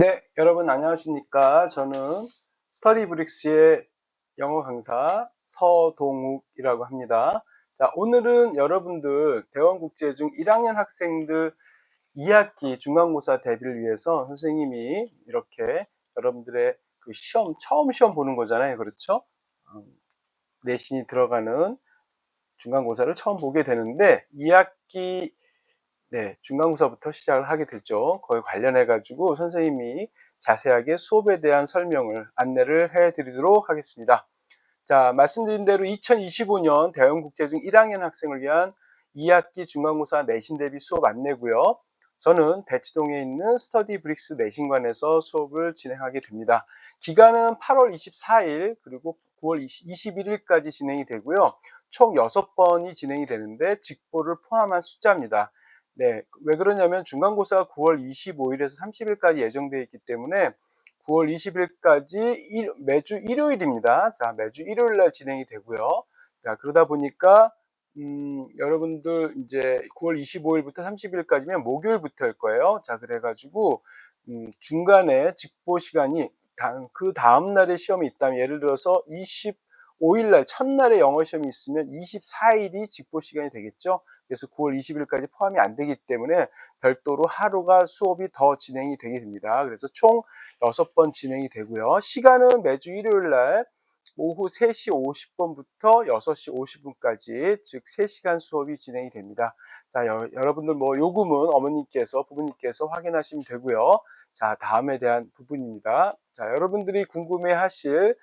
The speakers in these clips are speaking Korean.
네, 여러분 안녕하십니까? 저는 스터디 브릭스의 영어 강사 서동욱이라고 합니다. 자, 오늘은 여러분들 대원국제 중 1학년 학생들 2학기 중간고사 대비를 위해서 선생님이 이렇게 여러분들의 그 시험, 처음 시험 보는 거잖아요. 그렇죠? 음, 내신이 들어가는 중간고사를 처음 보게 되는데 2학기 네, 중간고사부터 시작을 하게 되죠. 거기 관련해 가지고 선생님이 자세하게 수업에 대한 설명을 안내를 해 드리도록 하겠습니다. 자, 말씀드린 대로 2025년 대형국제중 1학년 학생을 위한 2학기 중간고사 내신 대비 수업 안내고요. 저는 대치동에 있는 스터디 브릭스 내신관에서 수업을 진행하게 됩니다. 기간은 8월 24일 그리고 9월 21일까지 진행이 되고요. 총 6번이 진행이 되는데 직보를 포함한 숫자입니다. 네, 왜 그러냐면 중간고사가 9월 25일에서 30일까지 예정되어 있기 때문에 9월 20일까지 일, 매주 일요일입니다. 자, 매주 일요일 날 진행이 되고요. 자, 그러다 보니까 음, 여러분들 이제 9월 25일부터 30일까지면 목요일부터일 거예요. 자, 그래가지고 음, 중간에 직보 시간이 그 다음 날에 시험이 있다면 예를 들어서 25일 날 첫날에 영어 시험이 있으면 24일이 직보 시간이 되겠죠. 그래서 9월 20일까지 포함이 안 되기 때문에 별도로 하루가 수업이 더 진행이 되게 됩니다. 그래서 총 6번 진행이 되고요. 시간은 매주 일요일 날 오후 3시 50분부터 6시 50분까지 즉 3시간 수업이 진행이 됩니다. 자, 여, 러분들 뭐 요금은 어머님께서 부모님께서 확인하시면 되고요. 자, 다음에 대한 부분입니다. 자, 여러분들이 궁금해 하실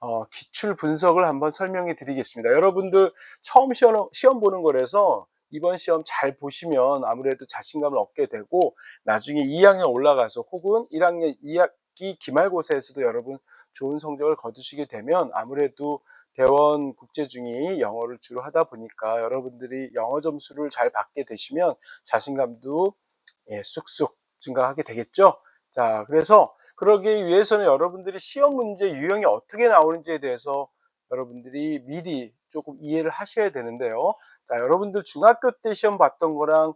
어, 기출 분석을 한번 설명해 드리겠습니다. 여러분들 처음 시험, 시험 보는 거라서 이번 시험 잘 보시면 아무래도 자신감을 얻게 되고 나중에 2학년 올라가서 혹은 1학년 2학기 기말고사에서도 여러분 좋은 성적을 거두시게 되면 아무래도 대원 국제 중이 영어를 주로 하다 보니까 여러분들이 영어 점수를 잘 받게 되시면 자신감도 예, 쑥쑥 증가하게 되겠죠. 자, 그래서 그러기 위해서는 여러분들이 시험 문제 유형이 어떻게 나오는지에 대해서 여러분들이 미리 조금 이해를 하셔야 되는데요. 자, 여러분들 중학교 때 시험 봤던 거랑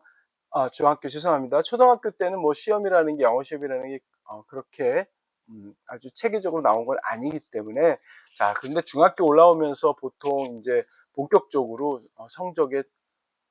아, 중학교 죄송합니다. 초등학교 때는 뭐 시험이라는 게 영어 시험이라는 게 어, 그렇게 음, 아주 체계적으로 나온 건 아니기 때문에 자, 근데 중학교 올라오면서 보통 이제 본격적으로 어, 성적에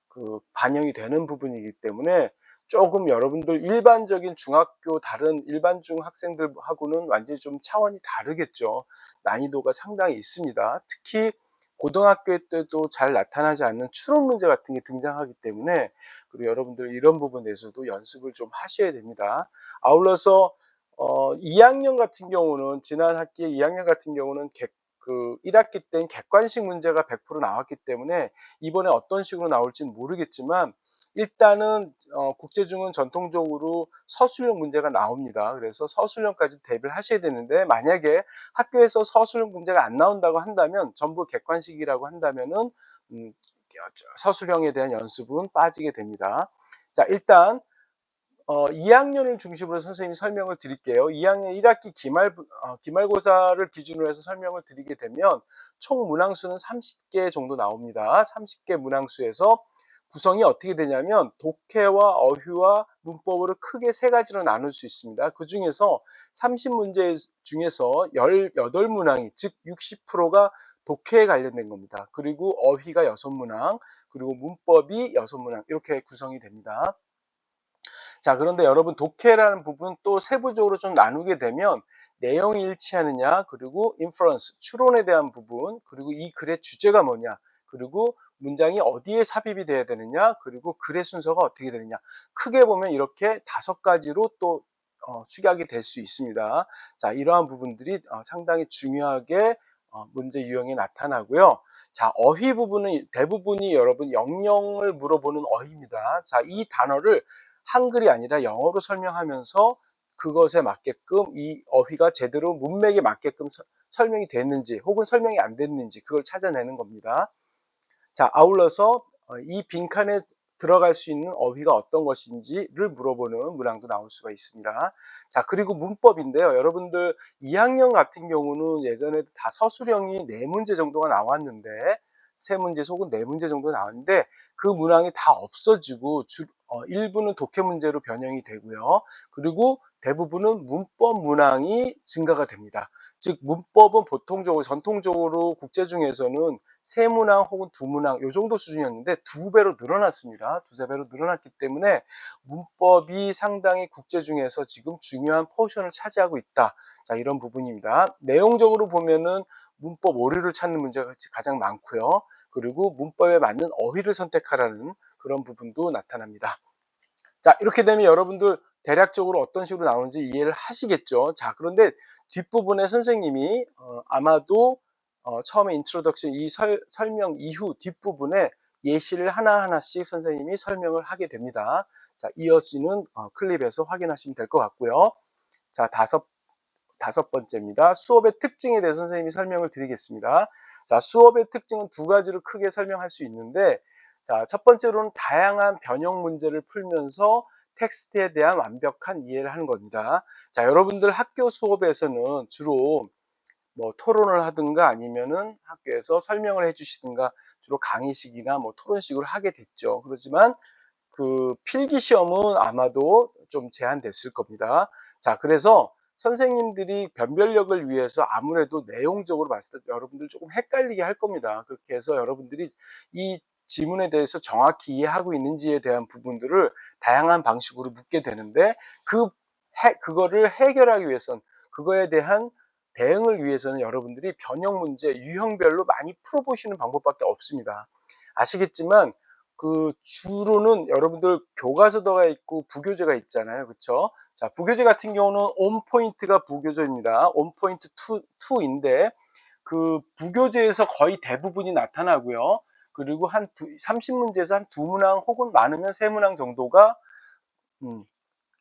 그 반영이 되는 부분이기 때문에 조금 여러분들 일반적인 중학교 다른 일반 중 학생들하고는 완전히 좀 차원이 다르겠죠. 난이도가 상당히 있습니다. 특히 고등학교 때도 잘 나타나지 않는 추론 문제 같은 게 등장하기 때문에 그리고 여러분들 이런 부분에서도 연습을 좀 하셔야 됩니다. 아울러서 어, 2학년 같은 경우는 지난 학기에 2학년 같은 경우는 객, 그 1학기 때는 객관식 문제가 100% 나왔기 때문에 이번에 어떤 식으로 나올지는 모르겠지만 일단은 어, 국제중은 전통적으로 서술형 문제가 나옵니다. 그래서 서술형까지 대비를 하셔야 되는데 만약에 학교에서 서술형 문제가 안 나온다고 한다면 전부 객관식이라고 한다면은 음, 서술형에 대한 연습은 빠지게 됩니다. 자 일단 어, 2학년을 중심으로 선생님이 설명을 드릴게요. 2학년 1학기 기말, 어, 기말고사를 기준으로 해서 설명을 드리게 되면 총 문항수는 30개 정도 나옵니다. 30개 문항수에서 구성이 어떻게 되냐면 독해와 어휘와 문법으로 크게 세 가지로 나눌 수 있습니다. 그 중에서 30문제 중에서 18문항이 즉 60%가 독해에 관련된 겁니다. 그리고 어휘가 6문항, 그리고 문법이 6문항 이렇게 구성이 됩니다. 자, 그런데 여러분 독해라는 부분 또 세부적으로 좀 나누게 되면 내용이 일치하느냐, 그리고 인프런스, 추론에 대한 부분, 그리고 이 글의 주제가 뭐냐, 그리고 문장이 어디에 삽입이 돼야 되느냐 그리고 글의 순서가 어떻게 되느냐. 크게 보면 이렇게 다섯 가지로 또 어, 축약이 될 수 있습니다. 자 이러한 부분들이 어, 상당히 중요하게 어, 문제 유형에 나타나고요. 자 어휘 부분은 대부분이 여러분 영영을 물어보는 어휘입니다. 자 이 단어를 한글이 아니라 영어로 설명하면서 그것에 맞게끔 이 어휘가 제대로 문맥에 맞게끔 서, 설명이 됐는지 혹은 설명이 안 됐는지 그걸 찾아내는 겁니다. 자, 아울러서 어, 이 빈칸에 들어갈 수 있는 어휘가 어떤 것인지를 물어보는 문항도 나올 수가 있습니다. 자, 그리고 문법인데요. 여러분들 2학년 같은 경우는 예전에도 다 서술형이 4문제 정도가 나왔는데 세 문제 혹은 네 문제 정도 나왔는데 그 문항이 다 없어지고 주, 어, 일부는 독해 문제로 변형이 되고요. 그리고 대부분은 문법 문항이 증가가 됩니다. 즉 문법은 보통적으로 전통적으로 국제 중에서는 세 문항 혹은 두 문항 요 정도 수준이었는데 두 배로 늘어났습니다. 두세 배로 늘어났기 때문에 문법이 상당히 국제 중에서 지금 중요한 포션을 차지하고 있다. 자, 이런 부분입니다. 내용적으로 보면은 문법 오류를 찾는 문제가 가장 많고요. 그리고 문법에 맞는 어휘를 선택하라는 그런 부분도 나타납니다. 자, 이렇게 되면 여러분들 대략적으로 어떤 식으로 나오는지 이해를 하시겠죠. 자, 그런데 뒷부분에 선생님이 어, 아마도 어, 처음에 인트로덕션 이 설, 설명 이후 뒷부분에 예시를 하나하나씩 선생님이 설명을 하게 됩니다. 자, 이어지는 어, 클립에서 확인하시면 될 것 같고요. 자, 다섯, 다섯 번째입니다. 수업의 특징에 대해 선생님이 설명을 드리겠습니다. 자, 수업의 특징은 두 가지로 크게 설명할 수 있는데, 자, 첫 번째로는 다양한 변형 문제를 풀면서 텍스트에 대한 완벽한 이해를 하는 겁니다. 자, 여러분들 학교 수업에서는 주로 뭐 토론을 하든가 아니면은 학교에서 설명을 해주시든가 주로 강의식이나 뭐 토론식으로 하게 됐죠. 그렇지만 그 필기 시험은 아마도 좀 제한됐을 겁니다. 자, 그래서 선생님들이 변별력을 위해서 아무래도 내용적으로 봤을 때 여러분들 조금 헷갈리게 할 겁니다. 그렇게 해서 여러분들이 이 지문에 대해서 정확히 이해하고 있는지에 대한 부분들을 다양한 방식으로 묻게 되는데 그 해, 그거를 해결하기 위해선 그거에 대한 대응을 위해서는 여러분들이 변형 문제 유형별로 많이 풀어보시는 방법밖에 없습니다. 아시겠지만 그 주로는 여러분들 교과서도가 있고 부교재가 있잖아요. 그렇죠? 자, 부교재 같은 경우는 온 포인트가 부교재입니다. 온 포인트 2, 인데그 부교재에서 거의 대부분이 나타나고요. 그리고 한 30문제에서 한 두 문항 혹은 많으면 세 문항 정도가 음,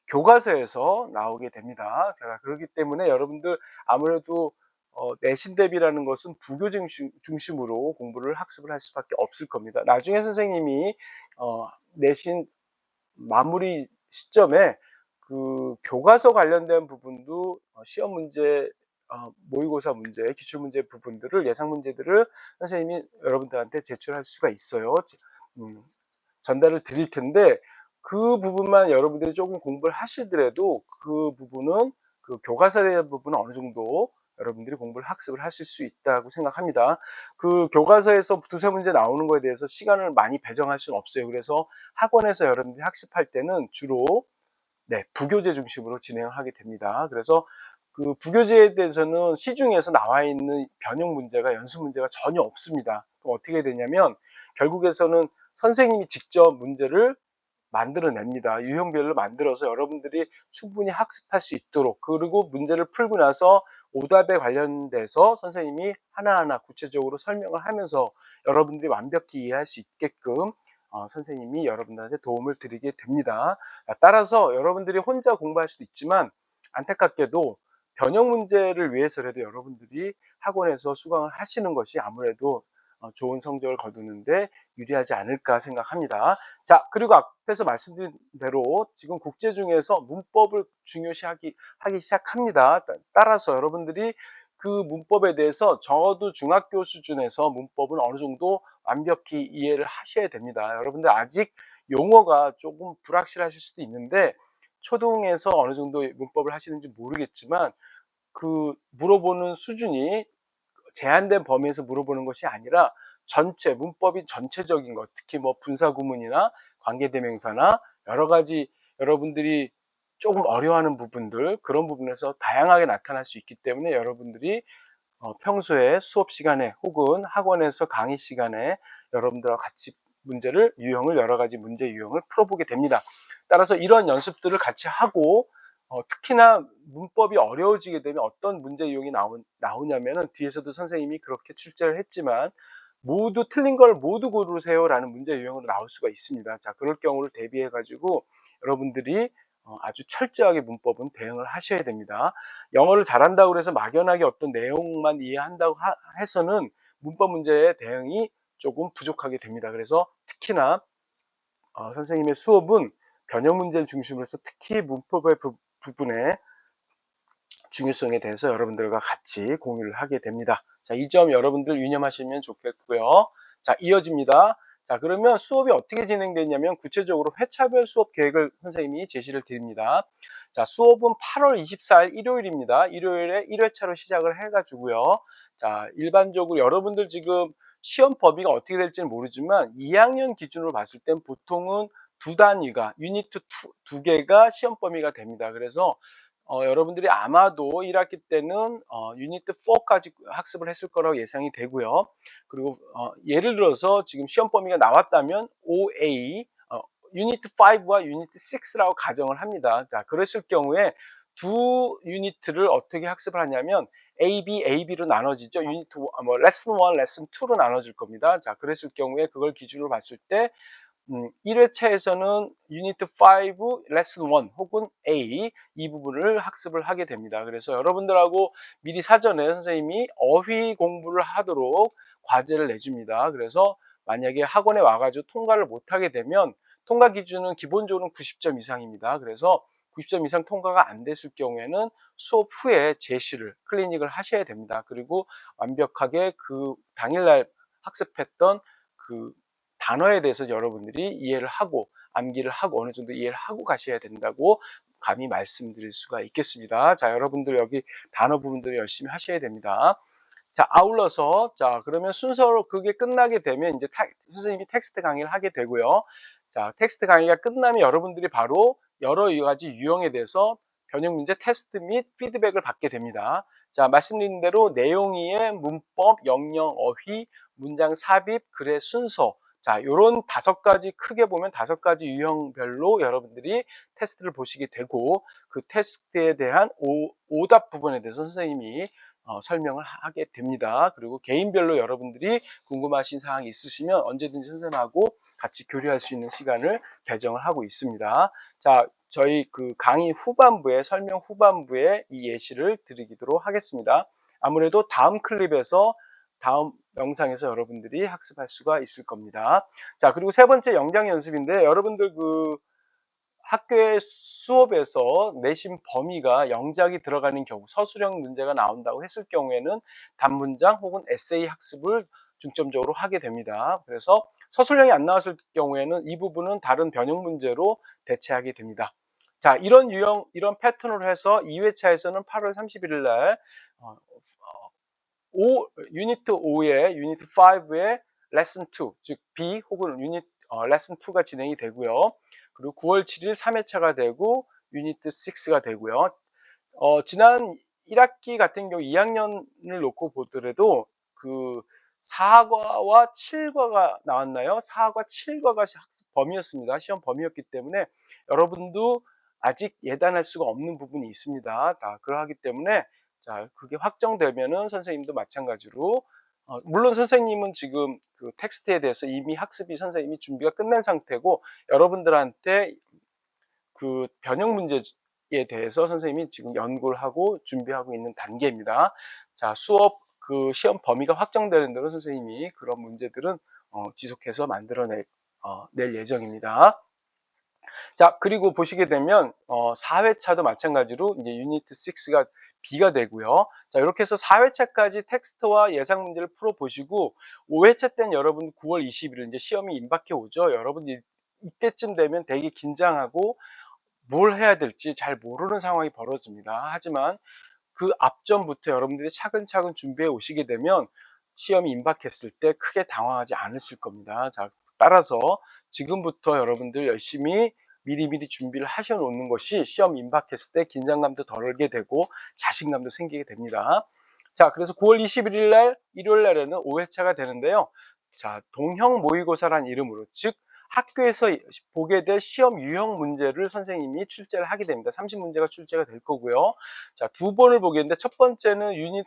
교과서에서 나오게 됩니다. 제가 그렇기 때문에 여러분들 아무래도 어, 내신 대비라는 것은 부교 중심 으로 공부를 학습을 할 수밖에 없을 겁니다. 나중에 선생님이 어, 내신 마무리 시점에 그 교과서 관련된 부분도 어, 시험 문제, 어, 모의고사 문제, 기출 문제 부분들을 예상 문제들을 선생님이 여러분들한테 제출할 수가 있어요. 음, 전달을 드릴 텐데 그 부분만 여러분들이 조금 공부를 하시더라도 그 부분은 그 교과서에 대한 부분은 어느 정도 여러분들이 공부를 학습을 하실 수 있다고 생각합니다. 그 교과서에서 두세 문제 나오는 거에 대해서 시간을 많이 배정할 수는 없어요. 그래서 학원에서 여러분들이 학습할 때는 주로 네, 부교재 중심으로 진행을 하게 됩니다. 그래서 그 부교재에 대해서는 시중에서 나와 있는 변형 문제가 연습 문제가 전혀 없습니다. 어떻게 되냐면 결국에서는 선생님이 직접 문제를 만들어냅니다. 유형별로 만들어서 여러분들이 충분히 학습할 수 있도록 그리고 문제를 풀고 나서 오답에 관련돼서 선생님이 하나하나 구체적으로 설명을 하면서 여러분들이 완벽히 이해할 수 있게끔 어, 선생님이 여러분들한테 도움을 드리게 됩니다. 따라서 여러분들이 혼자 공부할 수도 있지만 안타깝게도 변형 문제를 위해서라도 여러분들이 학원에서 수강을 하시는 것이 아무래도 어, 좋은 성적을 거두는데 유리하지 않을까 생각합니다. 자, 그리고 앞에서 말씀드린 대로 지금 국제 중에서 문법을 중요시 하기 하기 시작합니다. 따라서 여러분들이 그 문법에 대해서 적어도 중학교 수준에서 문법은 어느 정도 완벽히 이해를 하셔야 됩니다. 여러분들 아직 용어가 조금 불확실하실 수도 있는데 초등에서 어느 정도 문법을 하시는지 모르겠지만 그 물어보는 수준이 제한된 범위에서 물어보는 것이 아니라 전체 문법이 전체적인 것 특히 뭐 분사구문이나 관계대명사나 여러 가지 여러분들이 조금 어려워하는 부분들 그런 부분에서 다양하게 나타날 수 있기 때문에 여러분들이 어, 평소에 수업 시간에 혹은 학원에서 강의 시간에 여러분들과 같이 문제를 유형을 여러 가지 문제 유형을 풀어보게 됩니다. 따라서 이런 연습들을 같이 하고 어, 특히나 문법이 어려워지게 되면 어떤 문제 유형이 나오, 나오냐면은 뒤에서도 선생님이 그렇게 출제를 했지만 모두 틀린 걸 모두 고르세요라는 문제 유형으로 나올 수가 있습니다. 자, 그럴 경우를 대비해 가지고 여러분들이 어, 아주 철저하게 문법은 대응을 하셔야 됩니다. 영어를 잘한다고 해서 막연하게 어떤 내용만 이해한다고 하, 해서는 문법 문제의 대응이 조금 부족하게 됩니다. 그래서 특히나 어, 선생님의 수업은 변형 문제를 중심으로 해서 특히 문법의 부, 부분의 중요성에 대해서 여러분들과 같이 공유를 하게 됩니다. 자, 이 점 여러분들 유념하시면 좋겠고요. 자, 이어집니다. 자, 그러면 수업이 어떻게 진행되냐면 구체적으로 회차별 수업 계획을 선생님이 제시를 드립니다. 자, 수업은 8월 24일 일요일입니다. 일요일에 1회차로 시작을 해가지고요. 자, 일반적으로 여러분들 지금 시험 범위가 어떻게 될지는 모르지만 2학년 기준으로 봤을 땐 보통은 두 단위가 유니트 두, 두 개가 시험 범위가 됩니다. 그래서 어, 여러분들이 아마도 1학기 때는 어, 유니트 4까지 학습을 했을 거라고 예상이 되고요. 그리고 어, 예를 들어서 지금 시험 범위가 나왔다면 OA, 어, 유니트 5와 유니트 6라고 가정을 합니다. 자, 그랬을 경우에 두 유니트를 어떻게 학습을 하냐면 A, B, A, B로 나눠지죠. 유니트 뭐 레슨 1, 레슨 2로 나눠질 겁니다. 자, 그랬을 경우에 그걸 기준으로 봤을 때 음, 1회차에서는 유니트 5, 레슨 1 혹은 A 이 부분을 학습을 하게 됩니다. 그래서 여러분들하고 미리 사전에 선생님이 어휘 공부를 하도록 과제를 내줍니다. 그래서 만약에 학원에 와가지고 통과를 못하게 되면 통과 기준은 기본적으로 90점 이상입니다. 그래서 90점 이상 통과가 안 됐을 경우에는 수업 후에 제시를 클리닉을 하셔야 됩니다. 그리고 완벽하게 그 당일날 학습했던 그 단어에 대해서 여러분들이 이해를 하고 암기를 하고 어느 정도 이해를 하고 가셔야 된다고 감히 말씀드릴 수가 있겠습니다. 자, 여러분들 여기 단어 부분들을 열심히 하셔야 됩니다. 자, 아울러서 자, 그러면 순서로 그게 끝나게 되면 이제 타, 선생님이 텍스트 강의를 하게 되고요. 자, 텍스트 강의가 끝나면 여러분들이 바로 여러 가지 유형에 대해서 변형 문제 테스트 및 피드백을 받게 됩니다. 자, 말씀드린 대로 내용이의 문법, 영영, 어휘, 문장 삽입, 글의 순서, 자, 요런 다섯 가지 크게 보면 다섯 가지 유형별로 여러분들이 테스트를 보시게 되고 그 테스트에 대한 오, 오답 부분에 대해서 선생님이 어, 설명을 하게 됩니다. 그리고 개인별로 여러분들이 궁금하신 사항이 있으시면 언제든지 선생님하고 같이 교류할 수 있는 시간을 배정을 하고 있습니다. 자, 저희 그 강의 후반부에 설명 후반부에 이 예시를 드리도록 하겠습니다. 아무래도 다음 클립에서 다음 영상에서 여러분들이 학습할 수가 있을 겁니다. 자, 그리고 세 번째 영장 연습인데 여러분들 그 학교의 수업에서 내신 범위가 영작이 들어가는 경우 서술형 문제가 나온다고 했을 경우에는 단문장 혹은 에세이 학습을 중점적으로 하게 됩니다. 그래서 서술형이 안 나왔을 경우에는 이 부분은 다른 변형 문제로 대체하게 됩니다. 자, 이런 유형, 이런 패턴으로 해서 2회차에서는 8월 31일 날 어, 5, 유니트 5에 유니트 5에 레슨 2, 즉 B 혹은 유닛 어, 레슨 2가 진행이 되고요. 그리고 9월 7일 3회차가 되고 유니트 6가 되고요. 어, 지난 1학기 같은 경우 2학년을 놓고 보더라도 그 4과와 7과가 나왔나요? 4과 7과가 학습 범위였습니다. 시험 범위였기 때문에 여러분도 아직 예단할 수가 없는 부분이 있습니다. 다 그러하기 때문에 자, 그게 확정되면은 선생님도 마찬가지로 어, 물론 선생님은 지금 그 텍스트에 대해서 이미 학습이 선생님이 준비가 끝난 상태고 여러분들한테 그 변형 문제에 대해서 선생님이 지금 연구를 하고 준비하고 있는 단계입니다. 자, 수업 그 시험 범위가 확정되는 대로 선생님이 그런 문제들은 어, 지속해서 만들어낼 어, 낼 예정입니다. 자, 그리고 보시게 되면 어, 4회차도 마찬가지로 이제 유니트 6가 B가 되고요. 자, 이렇게 해서 4회차까지 텍스트와 예상 문제를 풀어보시고 5회차 때는 여러분 9월 20일 이제 시험이 임박해 오죠. 여러분 이때쯤 되면 되게 긴장하고 뭘 해야 될지 잘 모르는 상황이 벌어집니다. 하지만 그 앞전부터 여러분들이 차근차근 준비해 오시게 되면 시험이 임박했을 때 크게 당황하지 않으실 겁니다. 자, 따라서 지금부터 여러분들 열심히 미리미리 준비를 하셔 놓는 것이 시험 임박했을 때 긴장감도 덜게 되고 자신감도 생기게 됩니다. 자, 그래서 9월 21일 날 일요일 날에는 5회차가 되는데요. 자, 동형 모의고사란 이름으로 즉 학교에서 보게 될 시험 유형 문제를 선생님이 출제를 하게 됩니다. 30문제가 출제가 될 거고요. 자, 두 번을 보겠는데 첫 번째는 유닛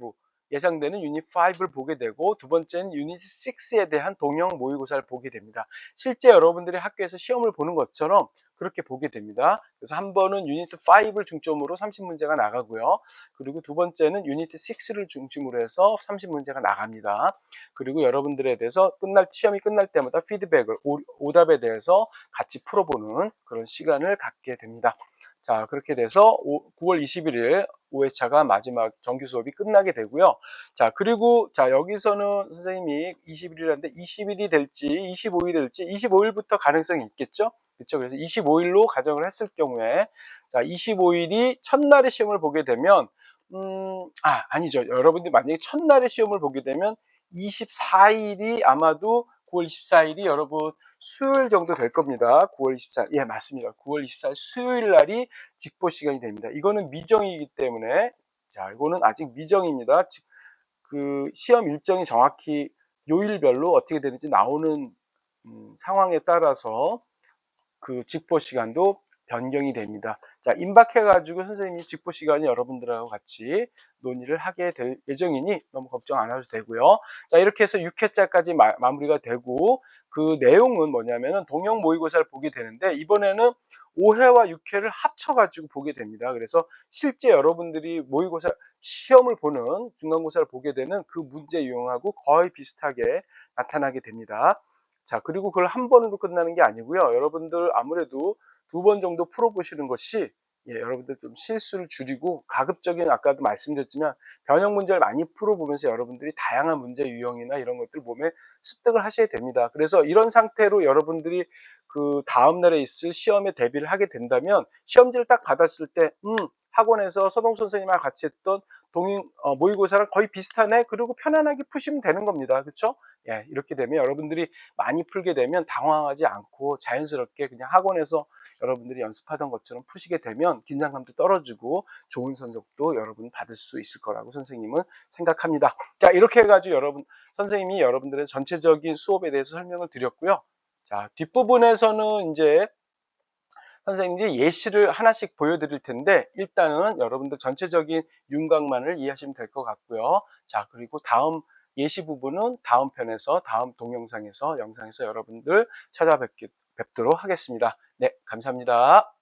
5 예상되는 유닛 5를 보게 되고 두 번째는 유닛 6에 대한 동형 모의고사를 보게 됩니다. 실제 여러분들이 학교에서 시험을 보는 것처럼 그렇게 보게 됩니다. 그래서 한 번은 유닛 5를 중점으로 30문제가 나가고요. 그리고 두 번째는 유닛 6를 중심으로 해서 30문제가 나갑니다. 그리고 여러분들에 대해서 끝날 시험이 끝날 때마다 피드백을 오, 답에 대해서 같이 풀어보는 그런 시간을 갖게 됩니다. 자, 그렇게 돼서 9월 21일 5회차가 마지막 정규 수업이 끝나게 되고요. 자, 그리고 자, 여기서는 선생님이 21일인데 20일이 될지 25일이 될지 25일부터 가능성이 있겠죠? 그렇죠? 그래서 25일로 가정을 했을 경우에 자, 25일이 첫날의 시험을 보게 되면 음, 아, 아니죠. 여러분들이 만약에 첫날의 시험을 보게 되면 24일이 아마도 9월 24일이 여러분 수요일 정도 될 겁니다. 9월 24일. 예, 맞습니다. 9월 24일 수요일 날이 직보 시간이 됩니다. 이거는 미정이기 때문에 자, 이거는 아직 미정입니다. 즉, 그 시험 일정이 정확히 요일별로 어떻게 되는지 나오는 음, 상황에 따라서 그 직보 시간도 변경이 됩니다. 자, 임박해가지고 선생님이 직보 시간이 여러분들하고 같이 논의를 하게 될 예정이니 너무 걱정 안 하셔도 되고요. 자, 이렇게 해서 6회차까지 마, 마무리가 되고 그 내용은 뭐냐면은 동영 모의고사를 보게 되는데 이번에는 5회와 6회를 합쳐가지고 보게 됩니다. 그래서 실제 여러분들이 모의고사 시험을 보는 중간고사를 보게 되는 그 문제 유형하고 거의 비슷하게 나타나게 됩니다. 자, 그리고 그걸 한 번으로 끝나는 게 아니고요. 여러분들 아무래도 두 번 정도 풀어보시는 것이 예, 여러분들 좀 실수를 줄이고 가급적인 아까도 말씀드렸지만 변형 문제를 많이 풀어보면서 여러분들이 다양한 문제 유형이나 이런 것들 보면 습득을 하셔야 됩니다. 그래서 이런 상태로 여러분들이 그 다음 날에 있을 시험에 대비를 하게 된다면 시험지를 딱 받았을 때, 음, 학원에서 서동 선생님과 같이 했던 동인 어, 모의고사랑 거의 비슷하네. 그리고 편안하게 푸시면 되는 겁니다. 그렇죠? 예, 이렇게 되면 여러분들이 많이 풀게 되면 당황하지 않고 자연스럽게 그냥 학원에서 여러분들이 연습하던 것처럼 푸시게 되면 긴장감도 떨어지고 좋은 성적도 여러분 받을 수 있을 거라고 선생님은 생각합니다. 자, 이렇게 해가지고 여러분 선생님이 여러분들의 전체적인 수업에 대해서 설명을 드렸고요. 자, 뒷부분에서는 이제 선생님이 예시를 하나씩 보여드릴 텐데 일단은 여러분들 전체적인 윤곽만을 이해하시면 될 것 같고요. 자 그리고 다음 예시 부분은 다음 편에서 다음 동영상에서 영상에서 여러분들 찾아 뵙도록 하겠습니다. 네 감사합니다.